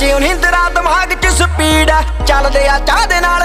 ਚ ਦਿਮਾਗ ਚ ਸਪੀਡ ਚੱਲਦੇ ਆ ਚਾਹ ਦੇ ਨਾਲ।